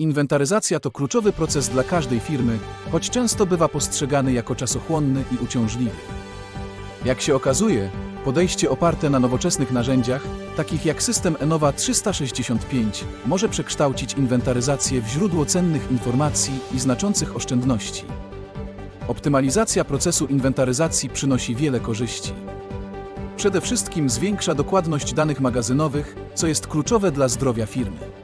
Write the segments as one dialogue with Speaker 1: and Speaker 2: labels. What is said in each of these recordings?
Speaker 1: Inwentaryzacja to kluczowy proces dla każdej firmy, choć często bywa postrzegany jako czasochłonny i uciążliwy. Jak się okazuje, podejście oparte na nowoczesnych narzędziach, takich jak system Enova 365, może przekształcić inwentaryzację w źródło cennych informacji i znaczących oszczędności. Optymalizacja procesu inwentaryzacji przynosi wiele korzyści. Przede wszystkim zwiększa dokładność danych magazynowych, co jest kluczowe dla zdrowia firmy.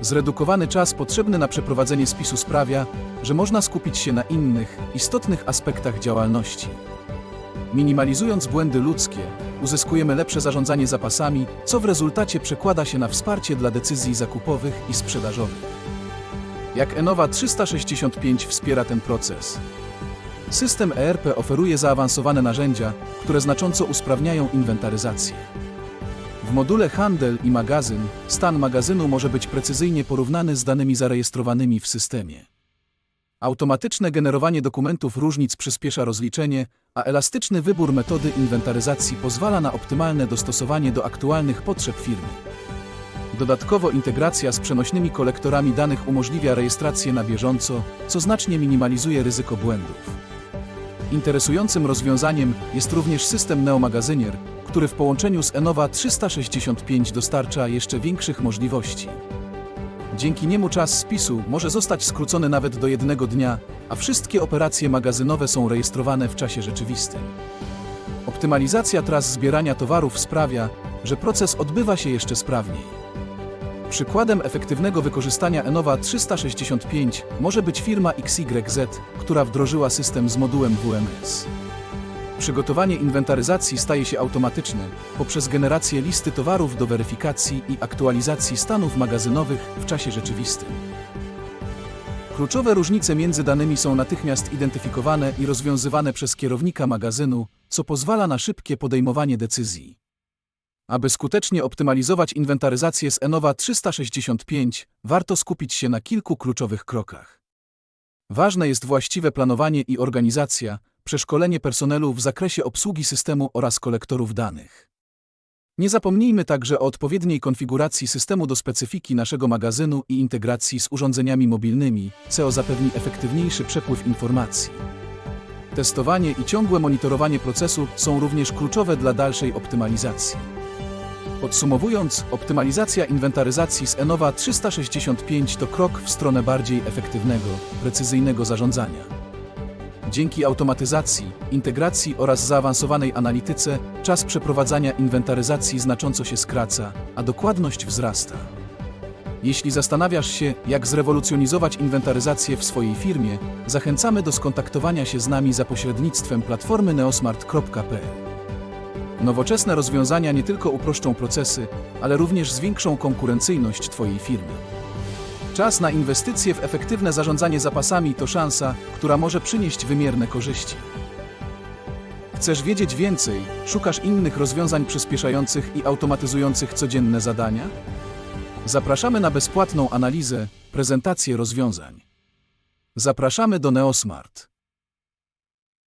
Speaker 1: Zredukowany czas potrzebny na przeprowadzenie spisu sprawia, że można skupić się na innych, istotnych aspektach działalności. Minimalizując błędy ludzkie, uzyskujemy lepsze zarządzanie zapasami, co w rezultacie przekłada się na wsparcie dla decyzji zakupowych i sprzedażowych. Jak Enova 365 wspiera ten proces? System ERP oferuje zaawansowane narzędzia, które znacząco usprawniają inwentaryzację. W module Handel i magazyn stan magazynu może być precyzyjnie porównany z danymi zarejestrowanymi w systemie. Automatyczne generowanie dokumentów różnic przyspiesza rozliczenie, a elastyczny wybór metody inwentaryzacji pozwala na optymalne dostosowanie do aktualnych potrzeb firmy. Dodatkowo integracja z przenośnymi kolektorami danych umożliwia rejestrację na bieżąco, co znacznie minimalizuje ryzyko błędów. Interesującym rozwiązaniem jest również system Neomagazynier, który w połączeniu z Enova 365 dostarcza jeszcze większych możliwości. Dzięki niemu czas spisu może zostać skrócony nawet do jednego dnia, a wszystkie operacje magazynowe są rejestrowane w czasie rzeczywistym. Optymalizacja tras zbierania towarów sprawia, że proces odbywa się jeszcze sprawniej. Przykładem efektywnego wykorzystania Enova 365 może być firma XYZ, która wdrożyła system z modułem WMS. Przygotowanie inwentaryzacji staje się automatyczne poprzez generację listy towarów do weryfikacji i aktualizacji stanów magazynowych w czasie rzeczywistym. Kluczowe różnice między danymi są natychmiast identyfikowane i rozwiązywane przez kierownika magazynu, co pozwala na szybkie podejmowanie decyzji. Aby skutecznie optymalizować inwentaryzację z Enova 365, warto skupić się na kilku kluczowych krokach. Ważne jest właściwe planowanie i organizacja, przeszkolenie personelu w zakresie obsługi systemu oraz kolektorów danych. Nie zapomnijmy także o odpowiedniej konfiguracji systemu do specyfiki naszego magazynu i integracji z urządzeniami mobilnymi, co zapewni efektywniejszy przepływ informacji. Testowanie i ciągłe monitorowanie procesu są również kluczowe dla dalszej optymalizacji. Podsumowując, optymalizacja inwentaryzacji z Enova 365 to krok w stronę bardziej efektywnego, precyzyjnego zarządzania. Dzięki automatyzacji, integracji oraz zaawansowanej analityce czas przeprowadzania inwentaryzacji znacząco się skraca, a dokładność wzrasta. Jeśli zastanawiasz się, jak zrewolucjonizować inwentaryzację w swojej firmie, zachęcamy do skontaktowania się z nami za pośrednictwem platformy neosmart.pl. Nowoczesne rozwiązania nie tylko uproszczą procesy, ale również zwiększą konkurencyjność Twojej firmy. Czas na inwestycje w efektywne zarządzanie zapasami to szansa, która może przynieść wymierne korzyści. Chcesz wiedzieć więcej? Szukasz innych rozwiązań przyspieszających i automatyzujących codzienne zadania? Zapraszamy na bezpłatną analizę, prezentację rozwiązań. Zapraszamy do Neosmart.